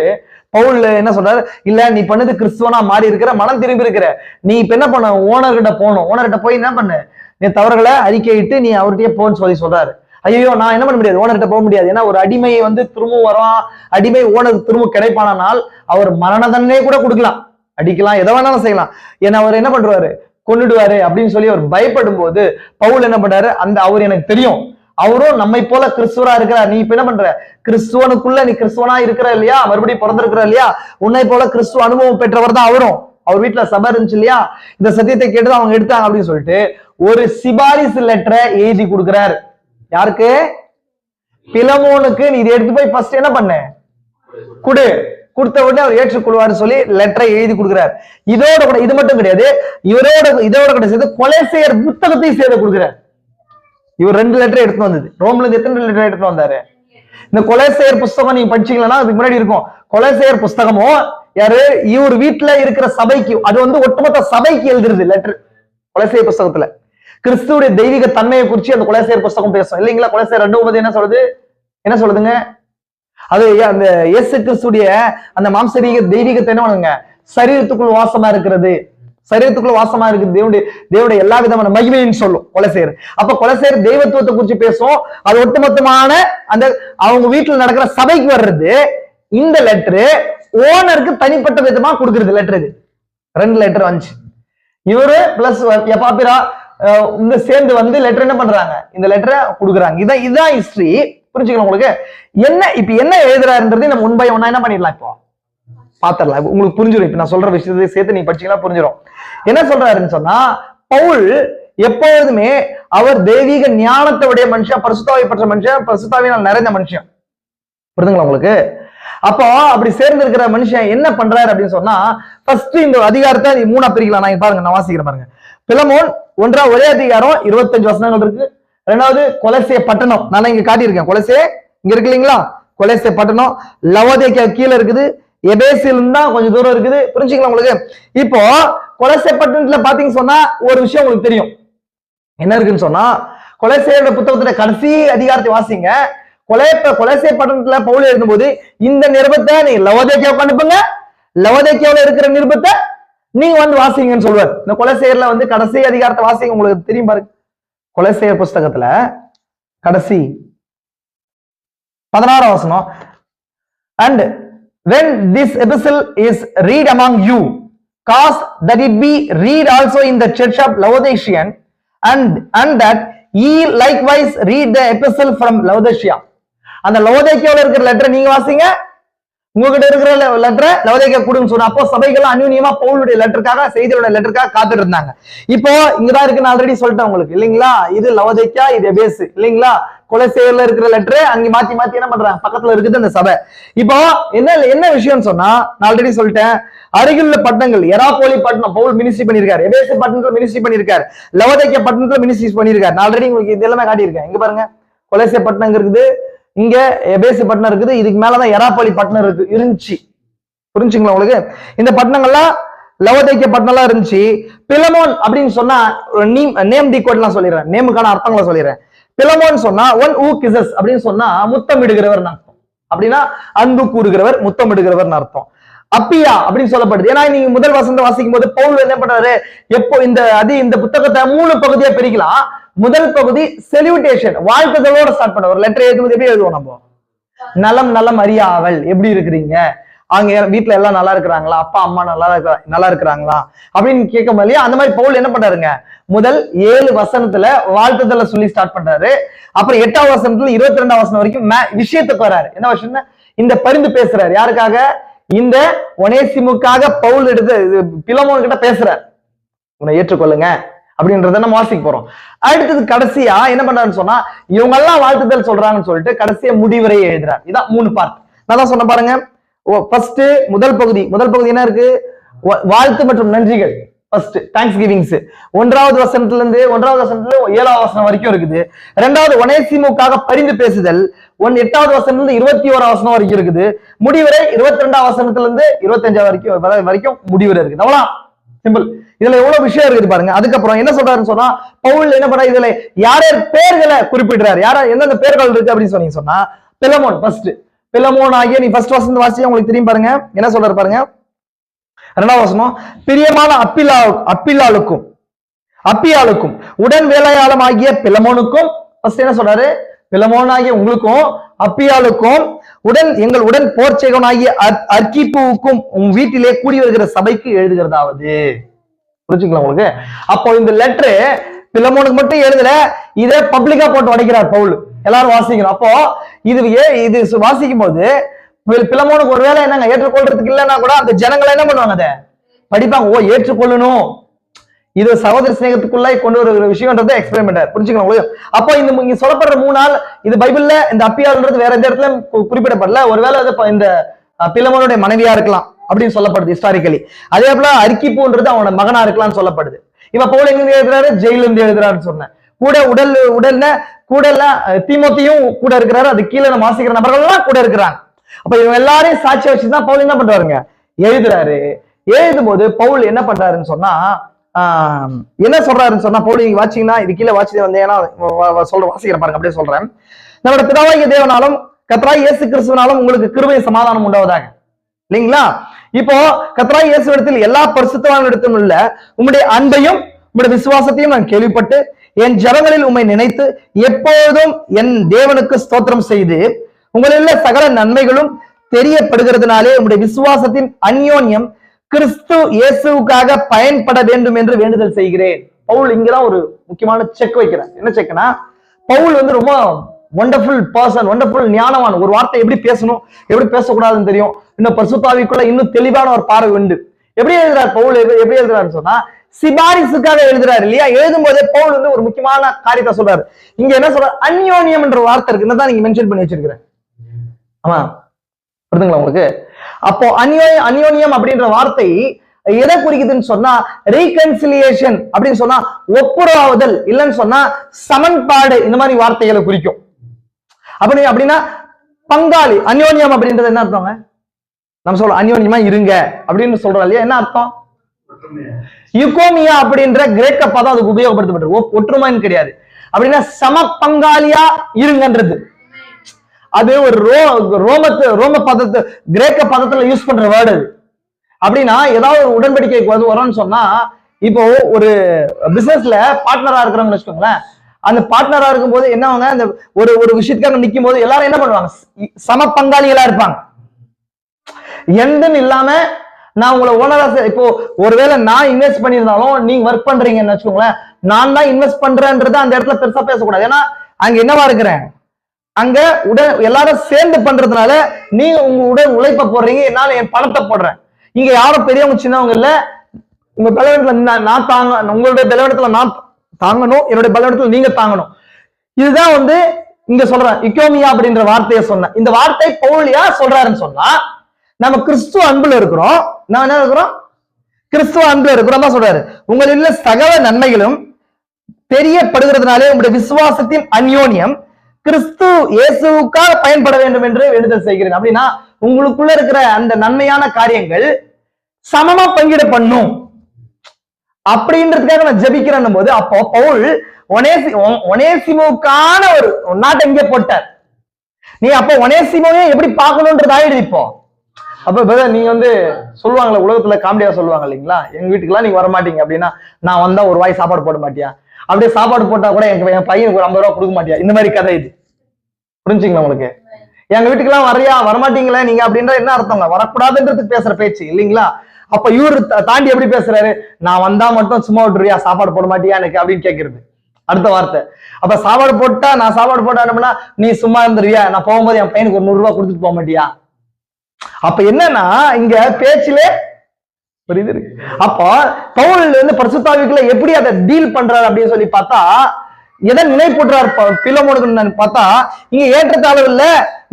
பவுல் என்ன சொல்றாரு? இல்ல நீ பண்ணது கிறிஸ்துவனா மாறி இருக்கிற மனம் திரும்பி இருக்கிற. நீ இப்ப என்ன பண்ண? ஓனர்கிட்ட போகணும். ஓனர்கிட்ட போய் என்ன பண்ணு? நீ தவறுகளை அறிக்கையிட்டு நீ அவர்கிட்டயே போன்னு சொல்லி சொல்றாரு. ஐயோ நான் என்ன பண்ண முடியாது? ஓனர்கிட்ட போக முடியாது. ஏன்னா ஒரு அடிமையை வந்து திரும்பவும் வரான். அடிமை ஓனருக்கு திரும்ப கிடைப்பானால் அவர் மரண தண்டனை கூட கொடுக்கலாம். அடிக்கலாம் எதை வேணாலும் செய்யலாம். ஏன்னா அவர் என்ன பண்றாரு? கொன்னுடுவாரு அப்படின்னு சொல்லி அவர் பயப்படும் போது பவுல் என்ன பண்றாரு? அந்த அவர் எனக்கு தெரியும். அவரும் நம்மை போல கிறிஸ்துவரா இருக்கிறார். நீ இப்ப என்ன பண்ற? கிறிஸ்துவனுக்குள்ள நீ கிறிஸ்துவனா இருக்கிற இல்லையா? மறுபடியும் பிறந்திருக்கிற இல்லையா? உன்னை போல கிறிஸ்துவ அனுபவம் பெற்றவர் தான் அவரும். அவர் வீட்டுல சபை இருந்துச்சு இல்லையா? இந்த சத்தியத்தை கேட்டு அவங்க எடுத்தாங்க அப்படின்னு சொல்லிட்டு ஒரு சிபாரிசு லெட்டரை எழுதி கொடுக்கிறார். யாருக்கு? பிலமோனுக்கு. நீ இதை எடுத்து போய் ஃபர்ஸ்ட் என்ன பண்ண? குடு. கொடுத்த உடனே அவர் ஏற்றுக்கொள்வார் சொல்லி லெட்டரை எழுதி கொடுக்கிறார். இதோட கூட இது மட்டும் கிடையாது. இவரோட இதோட கூட சேர்த்து கொலை செய்யற புத்தகத்தையும் சேர்த்து கொடுக்கிறார். இவர் ரெண்டு லெட்டர் எடுத்து வந்தது. ரோம்ல இருந்து எத்தனை லெட்டர் எடுத்து வந்தாரு? இந்த கொலை செய்யற புஸ்தகம் நீங்க படிச்சீங்களா? அதுக்கு முன்னாடி இருக்கும். கொலை செய்யற புஸ்தகமும் யாரு? இவர் வீட்டுல இருக்கிற சபைக்கு அது வந்து ஒட்டுமொத்த சபைக்கு எழுதுறது லெட்டர் கொலை செய்யற புஸ்தகத்துல. கிறிஸ்துவுடைய தெய்வீக தன்மையை குறிச்சு அந்த கொலை புஸ்தகம் பேசும். இல்லைங்களா? கொலை ரெண்டு ஒன்பது என்ன சொல்லுது? என்ன சொல்லுதுங்க? அது அந்த இயேசு கிறிஸ்துடைய அந்த மாம்சரீக தெய்வீகத்தை என்ன பண்ணுங்க? சரீரத்துக்குள் வாசமா இருக்கிறது. சரீரத்துக்குள்ள வாசமா இருக்கு தேவனுடைய தேவனுடைய எல்லா விதமான மகிமைன்னு சொல்லும் கொலை செய்யற அப்ப கொலை தெய்வத்துவத்தை குறிச்சு பேசும். அது ஒட்டுமொத்தமான அந்த அவங்க வீட்டுல நடக்கிற சபைக்கு வர்றது இந்த லெட்டரு ஓனருக்கு தனிப்பட்ட விதமா கொடுக்கறது லெட்டர் இது. ரெண்டு லெட்டர் வந்துச்சு. இவரு பிளஸ் எப்பாப்பிரா அஹ், இந்த சேர்ந்து வந்து லெட்டர் என்ன பண்றாங்க? இந்த லெட்டரை கொடுக்குறாங்க. இதான் இதுதான் ஹிஸ்டரி புரிஞ்சுக்கலாம் உங்களுக்கு? என்ன இப்ப என்ன எழுதுறாருன்றது நம்ம முன்பை ஒன்னா என்ன பண்ணிடலாம் இப்போ? பாத்திரலாம். உங்களுக்கு புரிஞ்சிடும் இப்ப நான் சொல்ற விஷயத்தை சேர்த்து நீங்க படிச்சீங்கன்னா புரிஞ்சிடும் என்ன சொல்றாருன்னு சொன்னா பவுல் எப்பொழுதுமே அவர் தெய்வீக ஞானத்தை உடைய மனுஷன் பரிசுத்தாவை பெற்ற மனுஷன் பரிசுத்தாவினால் நிறைந்த மனுஷன். புரிதுங்களா உங்களுக்கு? அப்போ அப்படி சேர்ந்து இருக்கிற மனுஷன் என்ன பண்றாரு அப்படின்னு சொன்னா ஃபர்ஸ்ட் இந்த அதிகாரத்தை நீ மூணா பிரிக்கலாம். நான் பாருங்க நான் வாசிக்கிறேன் பாருங்க. பிலமோன் ஒன்றா ஒரே அதிகாரம் இருபத்தஞ்சு வசனங்கள் இருக்கு. ரெண்டாவது கொலசே பட்டணம். நான் இங்க காட்டியிருக்கேன். கொலசே இங்க இருக்கு இல்லைங்களா? கொலசே பட்டணம். லவோதேக்கா கீழே இருக்குது. எபேசிலும் தான் கொஞ்சம் தூரம் இருக்குது. புரிஞ்சுக்கலாம் உங்களுக்கு? இப்போ கொலசே பட்டணத்துல பாத்தீங்க சொன்னா ஒரு விஷயம் உங்களுக்கு தெரியும். என்ன இருக்குன்னு சொன்னா கொலைசேயோட புத்தகத்துல கடைசி அதிகாரத்தை வாசிங்க. கொலை கொலைசே பட்டணத்துல பவுல் எழுதும்போது இந்த நிருபத்தை நீ லவோதேக்கியாவுக்கு அனுப்புங்க. லவோதேக்கியாவில் இருக்கிற நிருபத்தை நீங்க வந்து வாசிங்கன்னு சொல்லுவார் இந்த கொலசேயர்ல வந்து கடைசி அதிகாரத்தை வாசிங்க உங்களுக்கு தெரியும் பாருங்க கொலசேயர் புஸ்தகத்துல கடைசி பதினாறாம் வசனம் and when this epistle is read among you cause that it be read also in the church of Laodicean and and that ye likewise read the epistle from Laodicea அந்த லவோதேக்கியோட இருக்கிற லெட்டர் நீங்க வாசிங்க உங்ககிட்ட இருக்கிற லெட்டரை லவோதேக்கியா கொடுன்னு சொன்ன அப்போ சபைகள் அந்யூன்யமா பவுலுடைய லெட்டருக்காக செய்தியோட லெட்டருக்காக காத்துட்டு இருந்தாங்க. இப்போ இங்கதான் இருக்குன்னு ஆல்ரெடி சொல்லிட்டேன் உங்களுக்கு. இல்லைங்களா? இது லவோதேக்கியா இது எபேசு. இல்லைங்களா? கொலைசேரில் இருக்கிற லெட்டரு அங்க மாத்தி மாத்தி என்ன பண்றாங்க? பக்கத்துல இருக்குது அந்த சபை. இப்போ என்ன என்ன விஷயம்னு சொன்னா நான் ஆல்ரெடி சொல்லிட்டேன். அருகிலுள்ள பட்டணங்கள் எராபோலி பட்டணம் பவுல் மினிஸ்ட்ரி பண்ணிருக்காரு எபேசு பட்டணத்துல மினிஸ்ட்ரி பண்ணிருக்காரு லவதைக்க பட்டணத்துல மினிஸ்ட்ரி பண்ணிருக்காரு நான் ஆல்ரெடி உங்களுக்கு இது எல்லாமே காட்டியிருக்கேன். இங்க பாருங்க. கொலைசே பட்டணம் இருக்குது. இங்க எபேசு பட்டணம் இருக்குது இதுக்கு மேலதான் எராப்பள்ளி பட்டணம் இருக்கு இருந்துச்சு. புரிஞ்சுங்களா உங்களுக்கு? இந்த பட்டணங்கள்லாம் லவதைக்க பட்டணம்லாம் இருந்துச்சு. பிலமோன் அப்படின்னு சொன்னா நேம் டிகோட்லாம் சொல்லிடுறேன். நேமுக்கான அர்த்தங்களை சொல்லிடுறேன். பிலமோன் சொன்னா ஒன் ஊ கிசஸ் அப்படின்னு சொன்னா முத்தமிடுகிறவர் அர்த்தம். அப்படின்னா அன்பு கூறுகிறவர் முத்தமிடுகிறவர் அர்த்தம். அப்பியா அப்படின்னு சொல்லப்படுது. ஏன்னா நீங்க முதல் வசந்த வாசிக்கும் போது பவுல் என்ன பண்றாரு? எப்போ இந்த அது இந்த புத்தகத்தை மூணு பகுதியா பிரிக்கலாம். முதல் பகுதி செல்யூட்டேஷன் வாழ்த்துதலோட ஸ்டார்ட் பண்ண ஒரு லெட்டர் எழுதும்போது எப்படி எழுதுவோம் நம்ம? நலம் நலம் அறியாவல். எப்படி இருக்கிறீங்க? அவங்க வீட்டுல எல்லாம் நல்லா இருக்கிறாங்களா? அப்பா அம்மா நல்லா இருக்கிற நல்லா இருக்கிறாங்களா? அப்படின்னு கேட்கும் இல்லையா? அந்த மாதிரி பவுல் என்ன பண்றாருங்க? முதல் ஏழு வசனத்துல வாழ்த்துதலை சொல்லி ஸ்டார்ட் பண்றாரு. அப்புறம் எட்டாவது வசனத்துல இருபத்தி ரெண்டாம் வசனம் வரைக்கும் மே- விஷயத்துக்கு வராரு. என்ன விஷயம்னா இந்த பரிந்து பேசுறாரு. யாருக்காக? இந்த ஒனேசிமுக்காக பவுல் எடுத்து பிலமோன் கிட்ட பேசுறாரு உன்னை ஏற்றுக்கொள்ளுங்க அப்படின்றத நம்ம வாசிக்க போறோம். அடுத்தது கடைசியா என்ன பண்றாருன்னு சொன்னா இவங்க எல்லாம் வாழ்த்துதல் சொல்றாங்கன்னு சொல்லிட்டு கடைசியா முடிவரை எழுதுறாரு. இதான் மூணு பார்ட் நான் தான் சொன்ன பாருங்க. ஃபர்ஸ்ட் முதல் பகுதி. முதல் பகுதி என்ன இருக்கு? வா- வாழ்த்து மற்றும் நன்றிகள். ஃபர்ஸ்ட் தேங்க்ஸ் கிவிங்ஸ் ஒன்றாவது வசனத்துல இருந்து ஒன்றாவது வசனத்துல ஏழாவது வசனம் வரைக்கும் இருக்குது. ரெண்டாவது ஒனேசிமுக்காக பரிந்து பேசுதல். ஒன் எட்டாவது வசனத்துல இருந்து இருபத்தி ஓராவது வசனம் வரைக்கும் இருக்குது. முடிவரை இருபத்தி ரெண்டாவது வசனத்துல இருந்து இருபத்தஞ்சாவது வரைக்கும் வரைக்கும் முடிவரை இருக்குது. அவ்வளோ சிம்பிள் இதுல எவ்வளவு விஷயம் இருக்குது பாருங்க. அதுக்கப்புறம் என்ன சொல்றாருன்னு சொன்னா பவுல் என்ன பண்ண இதுல யார் யார் பேர்களை குறிப்பிடுறாரு. யாரா எந்தெந்த பேர்கள் இருக்கு அப்படின்னு சொன்னீங்க சொன்னா பிலமோன் ஃபர்ஸ்ட் பிலமோன் ஆகிய நீ ஃபர்ஸ்ட் வசந்த வாசி உங்களுக்கு தெரியும் பாருங்க. என்ன சொல்றாரு பாருங்க? ரெண்டாவது வசனம் பிரியமான அப்பிலா அப்பிலாளுக்கும் அப்பியாளுக்கும் உடன் வேலையாளம் ஆகிய பிலமோனுக்கும் ஃபர்ஸ்ட் என்ன சொல்றாரு? பிலமோன் ஆகிய உங்களுக்கும் அப்பியாளுக்கும் உடன் எங்கள் உடன் போர்ச்சேகன் ஆகிய அர்க்கிப்புவுக்கும் உன் வீட்டிலே கூடி வருகிற சபைக்கு எழுதுகிறதாவது. புரிஞ்சுங்களா உங்களுக்கு? அப்போ இந்த லெட்டரு பிலமோனுக்கு மட்டும் எழுதல இதை பப்ளிக்கா போட்டு உடைக்கிறார் பவுல். எல்லாரும் வாசிக்கணும். அப்போ இது இது வாசிக்கும் போது பில- ஒரு ஒருவேளை என்னங்க ஏற்றுக்கொள்றதுக்கு இல்லைன்னா கூட அந்த ஜனங்களை என்ன பண்ணுவாங்க அதை? படிப்பாங்க. ஓ ஏற்றுக்கொள்ளணும். இது சகோதர சிநேகத்துக்குள்ள கொண்டு வருகிற விஷயம்ன்றதை எக்ஸ்பிளைன் பண்றாரு புரிஞ்சுக்கலாம் உங்களுக்கு அப்போ இந்த இங்க சொல்லப்படுற மூணு நாள் இது பைபிள்ல இந்த அப்பியாள்ன்றது வேற எந்த இடத்துல குறிப்பிடப்படல. ஒருவேளை அது இந்த பிலமனுடைய பிலமோனுடைய மனைவியா இருக்கலாம் அப்படின்னு சொல்லப்படுது ஹிஸ்டாரிக்கலி அதே போல அரிக்கிப்புன்றது அவனோட மகனா இருக்கலாம்னு சொல்லப்படுது. இப்ப போல எங்க இருந்து எழுதுறாரு? ஜெயில இருந்து எழுதுறாருன்னு சொன்னேன். கூட உடல் உடல்ல கூட எல்லாம் கூட இருக்கிறாரு. அது கீழே நம்ம வாசிக்கிற நபர்கள் எல்லாம் கூட இருக்கிறாங்க. அப்ப இவங்க எல்லாரையும் சாட்சியை வச்சுதான் பவுல் என்ன பண்றாருங்க? எழுதுறாரு. எழுதும் போது பவுல் என்ன பண்றாருன்னு சொன்னா ஆஹ், என்ன சொல்றாருன்னு சொன்னா பவுல் நீங்க இது கீழே வாட்சி வந்து ஏன்னா சொல்ற வாசிக்கிற பாருங்க அப்படியே சொல்றேன். நம்மளோட பிதாவாகிய தேவனாலும் கத்ராய் இயேசு கிறிஸ்துவனாலும் உங்களுக்கு கிருபை சமாதானம் உண்டாவதாக. இல்லைங்களா? இப்போ கத்ராய் இயேசு இடத்தில் எல்லா பரிசுத்தவான இடத்திலும் உள்ள உங்களுடைய அன்பையும் உங்களுடைய விசுவாசத்தையும் நான் கேள்விப்பட்டு என் ஜனங்களில் உம்மை நினைத்து எப்பொழுதும் என் தேவனுக்கு ஸ்தோத்திரம் செய்து உங்களில் சகல நன்மைகளும் தெரியப்படுகிறதுனாலே உங்களுடைய விசுவாசத்தின் அந்யோன்யம் கிறிஸ்து இயேசுவுக்காக பயன்பட வேண்டும் என்று வேண்டுதல் செய்கிறேன். பவுல் இங்கதான் ஒரு முக்கியமான செக் வைக்கிறார். என்ன செக்னா பவுல் வந்து ரொம்ப ஒண்டர்ஃபுல் பர்சன் ஒண்டர்ஃபுல் ஞானவான். ஒரு வார்த்தை எப்படி பேசணும் எப்படி பேசக்கூடாதுன்னு தெரியும். இன்னும் பரிசுத்தாவிக்குள்ள இன்னும் தெளிவான ஒரு பார்வை உண்டு. எப்படி எழுதுறார் பவுல்? எப்படி எப்படி எழுதுறாருன்னு சொன்னா சிபாரிசுக்காக எழுதுறாரு இல்லையா? எழுதும் போதே பவுல் வந்து ஒரு முக்கியமான காரியத்தை சொல்றாரு. இங்க என்ன சொல்றாரு? அந்யோன்யம் என்ற வார்த்தை இருக்குன்னு தான் நீங்க மென்ஷன் பண்ணி வச்சிருக்கிறேன். ஆமா? புரிதுங்களா உங்களுக்கு? அப்போ அந்யோ அந்யோன்யம் அப்படின்ற வார்த்தை எதை குறிக்குதுன்னு சொன்னா ரீகன்சிலியேஷன் அப்படின்னு சொன்னா ஒப்புரவாகுதல் இல்லைன்னு சொன்னா சமன்பாடு இந்த மாதிரி வார்த்தைகளை குறிக்கும். அப்படி அப்படின்னா பங்காளி அந்யோன்யம் அப்படின்றது என்ன அர்த்தங்க? நம்ம சொல்றோம் அந்யோன்யமா இருங்க அப்படின்னு சொல்றோம் இல்லையா? என்ன அர்த்தம்? யுகோமியா அப்படின்ற கிரேக்க பதம் அதுக்கு உபயோகப்படுத்தப்பட்டு ஒற்றுமைன்னு கிடையாது. அப்படின்னா சம பங்காளியா இருங்கன்றது. அது ஒரு ரோ ரோமத்து ரோம பதத்து கிரேக்க பதத்துல யூஸ் பண்ற வேர்டு அது. அப்படின்னா ஏதாவது ஒரு உடன்படிக்கைக்கு வந்து வரும்னு சொன்னா இப்போ ஒரு பிசினஸ்ல பார்ட்னரா இருக்கிறவங்க வச்சுக்கோங்களேன் அந்த பார்ட்னரா இருக்கும்போது என்னவங்க அந்த ஒரு ஒரு விஷயத்துக்காக நிற்கும் போது எல்லாரும் என்ன பண்ணுவாங்க? சம பங்காளிகளா இருப்பாங்க. எந்தன்னு இல்லாம நான் உங்களை ஓனரா இப்போ ஒருவேளை நான் இன்வெஸ்ட் பண்ணியிருந்தாலும் நீங்க ஒர்க் பண்றீங்கன்னு வச்சுக்கோங்களேன் நான் தான் இன்வெஸ்ட் பண்றேன்றத அந்த இடத்துல பெருசா பேசக்கூடாது. ஏன்னா அங்க என்னவா இருக்கிறேன்? அங்க உடன் எல்லாரும் சேர்ந்து பண்றதுனால நீங்க உங்க உடன் உழைப்ப போடுறீங்க என்னால என் பணத்தை போடுறேன். இங்க யாரும் பெரியவங்க சின்னவங்க இல்ல. உங்க பலவீனத்துல நான் நான் தாங்க உங்களுடைய பலவீனத்துல நான் தாங்கணும் என்னுடைய பலவீனத்துல நீங்க தாங்கணும். இதுதான் வந்து இங்க சொல்றேன் இக்கோமியா அப்படின்ற வார்த்தையை சொன்னேன். இந்த வார்த்தை பவுலியா சொல்றாருன்னு சொன்னா நம்ம கிறிஸ்துவ அன்புல இருக்கிறோம். நான் என்ன இருக்கிறோம்? கிறிஸ்துவ அன்புல இருக்கிறோம் தான் சொல்றாரு. உங்களில் சகல நன்மைகளும் தெரியப்படுகிறதுனாலே உங்களுடைய விசுவாசத்தின் அந்யோன்யம் கிறிஸ்து இயேசுக்காக பயன்பட வேண்டும் என்று வேண்டுதல் செய்கிறேன். அப்படின்னா உங்களுக்குள்ள இருக்கிற அந்த நன்மையான காரியங்கள் சமமா பங்கிட பண்ணும். அப்படின்றதுக்காக நான் ஜபிக்கிறேன் போது அப்போ பவுல் ஒனேசி ஒனேசிமுக்கான ஒரு நாட்டை இங்கே போட்டார். நீ அப்போ ஒனேசிமோவே எப்படி பார்க்கணுன்றது ஆயிடுது இப்போ. அப்ப பிரதர் நீங்க வந்து சொல்லுவாங்களே உலகத்துல காமெடியா சொல்லுவாங்க இல்லைங்களா? எங்க வீட்டுக்குலாம் நீங்க வர மாட்டீங்க அப்படின்னா நான் வந்தா ஒரு வாய் சாப்பாடு போட மாட்டியா? அப்படியே சாப்பாடு போட்டா கூட எங்க என் பையனுக்கு ஒரு ஐம்பது ரூபா கொடுக்க மாட்டியா? இந்த மாதிரி கதை இது. புரிஞ்சுங்களா உங்களுக்கு? எங்க வீட்டுக்கெல்லாம் வரையா வரமாட்டீங்களே நீங்க அப்படின்ற என்ன அர்த்தங்க? வரக்கூடாதுன்றதுக்கு பேசுற பேச்சு இல்லைங்களா? அப்ப இவரு தா- தாண்டி எப்படி பேசுறாரு? நான் வந்தா மட்டும் சும்மா விட்டுறியா சாப்பாடு போட மாட்டியா எனக்கு? அப்படின்னு கேக்குறது. அடுத்த வார்த்தை. அப்ப சாப்பாடு போட்டா நான் சாப்பாடு போட்டா என்ன நீ சும்மா இருந்துருவியா? நான் போகும்போது என் பையனுக்கு ஒரு நூறு ரூபாய் கொடுத்துட்டு போக மாட்டியா? அப்ப என்னன்னா இங்க பேச்சிலே புரியுது? அப்போ பவுல் வந்து பரிசுத்தாவிக்குள்ள எப்படி அதை டீல் பண்றாரு அப்படின்னு சொல்லி பார்த்தா எதை நினைப்பூட்டுறாரு பிலமோனுக்கு பார்த்தா இங்க ஏற்றத்தாழ்வு இல்ல.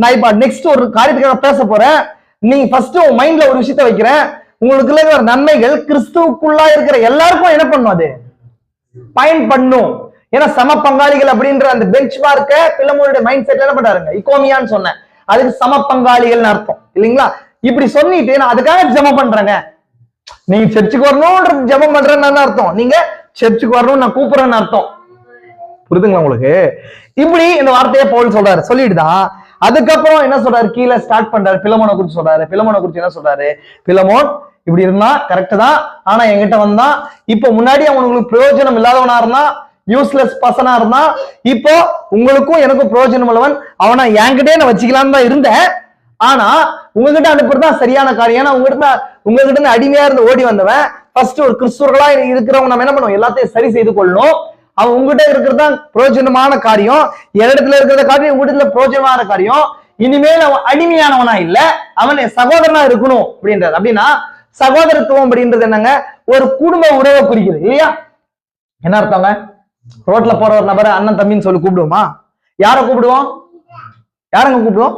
நான் இப்ப நெக்ஸ்ட் ஒரு காரியத்துக்காக பேச போறேன். நீங்க ஃபர்ஸ்ட் உன் மைண்ட்ல ஒரு விஷயத்த வைக்கிறேன். உங்களுக்குள்ள இருக்கிற நன்மைகள் கிறிஸ்துவுக்குள்ளா இருக்கிற எல்லாருக்கும் என்ன பண்ணும் அது? பயன் பண்ணும். ஏன்னா சம பங்காளிகள் அப்படின்ற அந்த பெஞ்ச் மார்க்க பிள்ளமோனுடைய மைண்ட் செட் என்ன பண்றாருங்க? இக்கோமியான்னு சொன்னேன். அதுக்கு சம பங்காளிகள்னு அர்த்தம். இல்லைங்களா? இப்படி சொல்லிட்டு நான் அதுக்காக ஜெபம் பண்றேங்க. நீங்க சர்ச்சுக்கு வரணும்ன்ற ஜெபம் பண்றேன்னு அர்த்தம்? நீங்க சர்ச்சுக்கு வரணும் நான் கூப்பிடுறேன்னு அர்த்தம். புரிதுங்களா உங்களுக்கு? இப்படி இந்த வார்த்தையை பவுல் சொல்றாரு. சொல்லிட்டுதான் அதுக்கப்புறம் என்ன சொல்றாரு? கீழே ஸ்டார்ட் பண்றாரு. பிலமோனை குறிச்சு சொல்றாரு. பிலமோனை குறிச்சு என்ன சொல்றாரு? பிலமோன் இப்படி இருந்தா கரெக்ட் தான். ஆனா என்கிட்ட வந்தான் இப்போ முன்னாடி அவனுக்கு பிரயோஜனம் இல்லாதவனா இருந்தான் யூஸ்லெஸ் பர்சனா இருந்தான் இப்போ உங்களுக்கும் எனக்கும் பிரயோஜனம் உள்ளவன் அவனை என்கிட்டே நான் வச்சுக்கலாம்னு தான் இருந்தேன். ஆனா உங்ககிட்ட அனுப்புறதுதான் சரியான காரியம். ஏன்னா உங்ககிட்ட உங்ககிட்ட இருந்து அடிமையா இருந்து ஓடி வந்தவன். ஃபர்ஸ்ட் ஒரு கிறிஸ்துவர்களா இருக்கிறவங்க நம்ம என்ன பண்ணுவோம்? எல்லாத்தையும் சரி செய்து கொள்ளணும். அவன் உங்ககிட்ட இருக்கிறது தான் பிரயோஜனமான காரியம் இடத்துல இருக்கிறத காரியம் உங்ககிட்ட பிரயோஜனமான காரியம். இனிமேல் அவன் அடிமையானவனா இல்ல அவன் என் சகோதரனா இருக்கணும் அப்படின்றது அப்படின்னா சகோதரத்துவம் அப்படின்றது என்னங்க? ஒரு குடும்ப உறவை குறிக்குது இல்லையா? என்ன அர்த்தங்க ரோட்ல போற ஒரு நபரை அண்ணன் தம்பின்னு சொல்லி கூப்பிடுவோமா? யாரை கூப்பிடுவோம்? யாரங்க கூப்பிடுவோம்?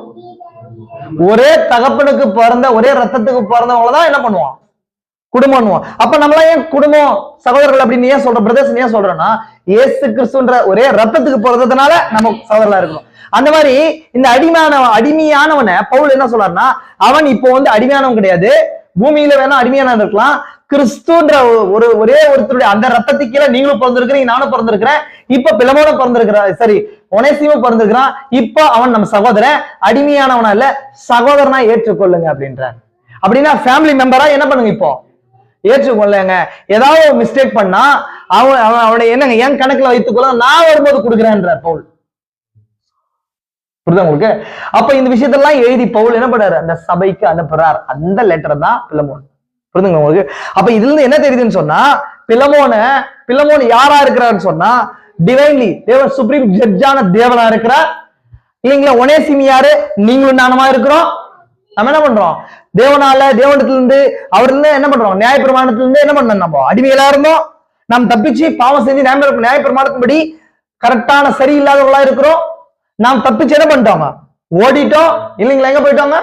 ஒரே தகப்பனுக்கு பிறந்த ஒரே ரத்தத்துக்கு பிறந்தவங்களதான் என்ன பண்ணுவான் குடும்பம்னுவோம் அப்ப நம்மளாம் ஏன் குடும்பம் சகோதரர்கள் அப்படின்னு ஏன் சொல்ற பிரதர்ஸ் ஏன் சொல்றேன்னா ஏசு கிறிஸ்துன்ற ஒரே ரத்தத்துக்கு பிறந்ததுனால நம்ம சகோதரலா இருக்கணும். அந்த மாதிரி இந்த அடிமையான அடிமையானவனை பவுல் என்ன சொல்றாருன்னா அவன் இப்போ வந்து அடிமையானவன் கிடையாது. பூமியில வேணா அடிமையான இருக்கலாம். கிறிஸ்துன்ற ஒரு- ஒரு ஒரே ஒருத்தருடைய அந்த ரத்தத்துக்கு கீழே நீங்களும் பிறந்திருக்கிறீங்க நானும் பிறந்திருக்கிறேன். இப்ப பிளமோட பிறந்திருக்கிறான் சரி ஒனேசியமும் பிறந்திருக்கிறான். இப்போ அவன் நம்ம சகோதரன் அடிமையானவனா இல்ல சகோதரனா ஏற்றுக்கொள்ளுங்க அப்படின்றார். அப்படின்னா ஃபேமிலி மெம்பரா என்ன பண்ணுங்க இப்போ? ஏற்றுக்கொள்ளங்க ஏதாவது ஒரு மிஸ்டேக் பண்ணா அவன் அவன் அவனை என்னங்க என் கணக்குல வைத்துக்கொள்ள நான் வரும்போது கொடுக்குறேன்ற பவுல். புரியுதா உங்களுக்கு? அப்ப இந்த விஷயத்தெல்லாம் எழுதி பவுல் என்ன பண்றாரு? அந்த சபைக்கு அனுப்புறார். அந்த லெட்டர் தான் பிலமோன். புரிதுங்க உங்களுக்கு? அப்ப இதுல இருந்து என்ன தெரியுதுன்னு சொன்னா பிளமோன பிலமோன் யாரா இருக்கிறாருன்னு சொன்னா டிவைன்லி தேவன் சுப்ரீம் ஜட்ஜான தேவனா இருக்கிறார். இல்லைங்களா? ஒனேசிமி யாரு? நீங்களும் நானுமா இருக்கிறோம். நம்ம என்ன பண்றோம்? தேவனால தேவனத்துல இருந்து அவர் இருந்து என்ன பண்றோம்? நியாயப்பிரமாணத்துல இருந்து என்ன பண்ணோம் நம்ம? அடிமைகளா இருந்தோம். நாம் தப்பிச்சு பாவம் செஞ்சு நியாய நியாயப்பிரமாணத்தின்படி கரெக்டான சரியில்லாதவங்களா இருக்கிறோம். நாம் தப்பிச்சு என்ன பண்ணிட்டோங்க ஓடிட்டோம். இல்லைங்களா? எங்க போயிட்டோங்க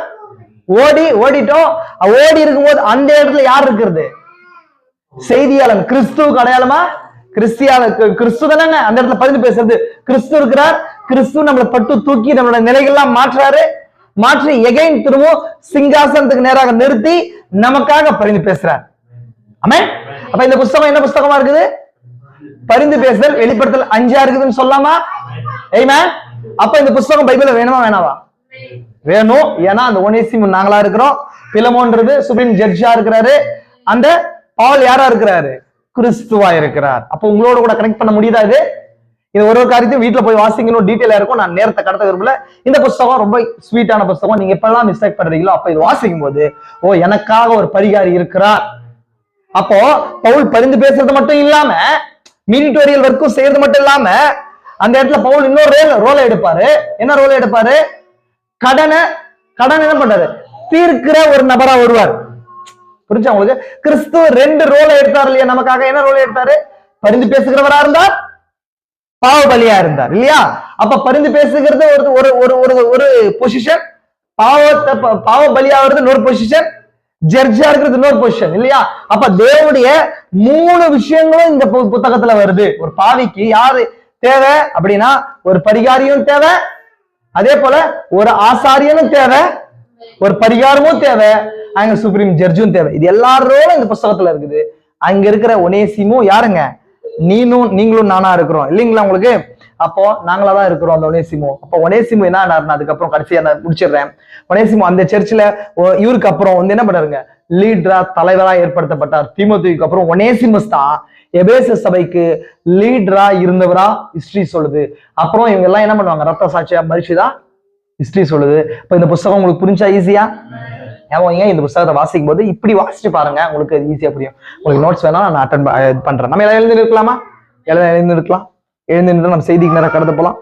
ஓடி ஓடிட்டோம். ஓடி இருக்கும்போது அந்த இடத்துல யார் இருக்கிறது? செய்தியாளன். கிறிஸ்துவுக்கு அடையாளமா? கிறிஸ்தியான கிறிஸ்து தானங்க. அந்த இடத்துல பதிந்து பேசுறது. கிறிஸ்து இருக்கிறார். கிறிஸ்து நம்மளை பட்டு தூக்கி நம்மளோட நிலைகள்லாம் மாற்றுறாரு. மாற்றி எகைன் திரும்பவும் சிங்காசனத்துக்கு நேராக நிறுத்தி நமக்காக பரிந்து பேசுறார். ஆமே அப்ப இந்த புஸ்தகம் என்ன புஸ்தகமா இருக்குது? பரிந்து பேசுதல் வெளிப்படுத்தல் அஞ்சா இருக்குதுன்னு சொல்லாமா? ஏய்மே அப்ப இந்த புஸ்தகம் பைபிள்ல வேணுமா வேணாவா? வேணும். ஏன்னா அந்த ஒனேசிம் நாங்களா இருக்கிறோம். பிலமோன்றது சுப்ரீம் ஜட்ஜா இருக்கிறாரு. அந்த பால் யாரா இருக்கிறாரு? கிறிஸ்துவா இருக்கிறார். அப்ப உங்களோட கூட கனெக்ட் பண்ண முடியுதா இது? இது ஒரு ஒரு காரியத்தையும் வீட்டுல போய் வாசிக்கணும் டீட்டெயிலா இருக்கும். நான் நேரத்தை கடத்த விரும்பல. இந்த புஸ்தகம் ரொம்ப ஸ்வீட்டான புஸ்தகம். நீங்க எப்பெல்லாம் மிஸ்டேக் பண்றீங்களோ அப்ப இது வாசிக்கும் போது ஓ எனக்காக ஒரு பரிகாரி இருக்கிறார். அப்போ பவுல் பரிந்து பேசுறது மட்டும் இல்லாம மீனிட்டோரியல் ஒர்க்கும் செய்யறது மட்டும் இல்லாம அந்த இடத்துல பவுல் இன்னொரு ரோலை எடுப்பாரு. என்ன ரோலை எடுப்பாரு? கடனை கடன் என்ன பண்றாரு? தீர்க்கிற ஒரு நபரா வருவார். புரிஞ்சா உங்களுக்கு? கிறிஸ்துவ ரெண்டு ரோலை எடுத்தார் இல்லையா? நமக்காக என்ன ரோலை எடுத்தாரு? பரிந்து பேசுகிறவரா இருந்தார். பாவ பலியா இருந்தார் இல்லையா? அப்ப பரிந்து பேசுகிறது ஒரு ஒரு ஒரு ஒரு ஒரு பொசிஷன் பாவத்தை பாவ பலியாகிறது இன்னொரு பொசிஷன் ஜட்ஜா இருக்கிறது இன்னொரு பொசிஷன் இல்லையா? அப்ப தேவனுடைய மூணு விஷயங்களும் இந்த பு- புத்தகத்துல வருது. ஒரு பாவிக்கு யாரு தேவை அப்படின்னா ஒரு பரிகாரியும் தேவை அதே போல ஒரு ஆசாரியனும் தேவை ஒரு பரிகாரமும் தேவை அங்க சுப்ரீம் ஜட்ஜும் தேவை. இது எல்லாரோட இந்த புஸ்தகத்துல இருக்குது. அங்க இருக்கிற ஒனேசிமும் யாருங்க? நீனும் நீங்களும் நானா இருக்கிறோம். இல்லைங்களா உங்களுக்கு? அப்போ நாங்களா தான் இருக்கிறோம் அந்த ஒனேசிமோ. அப்போ ஒனேசிமோ என்ன ஆனாருன்னா அதுக்கப்புறம் கடைசியா நான் முடிச்சிடுறேன். ஒனேசிமோ அந்த சர்ச்சில் இவருக்கு அப்புறம் வந்து என்ன பண்ணாருங்க லீடரா தலைவரா ஏற்படுத்தப்பட்டார். தீமோத்தேயுக்கு அப்புறம் ஒனேசிமஸ் தான் எபேச சபைக்கு லீடரா இருந்தவரா ஹிஸ்டரி சொல்லுது. அப்புறம் இவங்க எல்லாம் என்ன பண்ணுவாங்க? ரத்த சாட்சியா மறிச்சுதான் ஹிஸ்டரி சொல்லுது. இப்போ இந்த புஸ்தகம் உங்களுக்கு புரிஞ்சா ஈஸியா ஏன் இந்த புத்தகத்தை வாசிக்கும் போது இப்படி வாசிச்சு பாருங்க உங்களுக்கு அது ஈஸியா புரியும். உங்களுக்கு நோட்ஸ் வேணா நான் அட்டன் பண்றேன். நம்ம எல்லாம் எழுந்து இருக்கலாமா எல்லாம் எழுந்து இருக்கலாம் எழுந்து நம்ம செய்திக்கு நேரம் கடந்து போலாம்.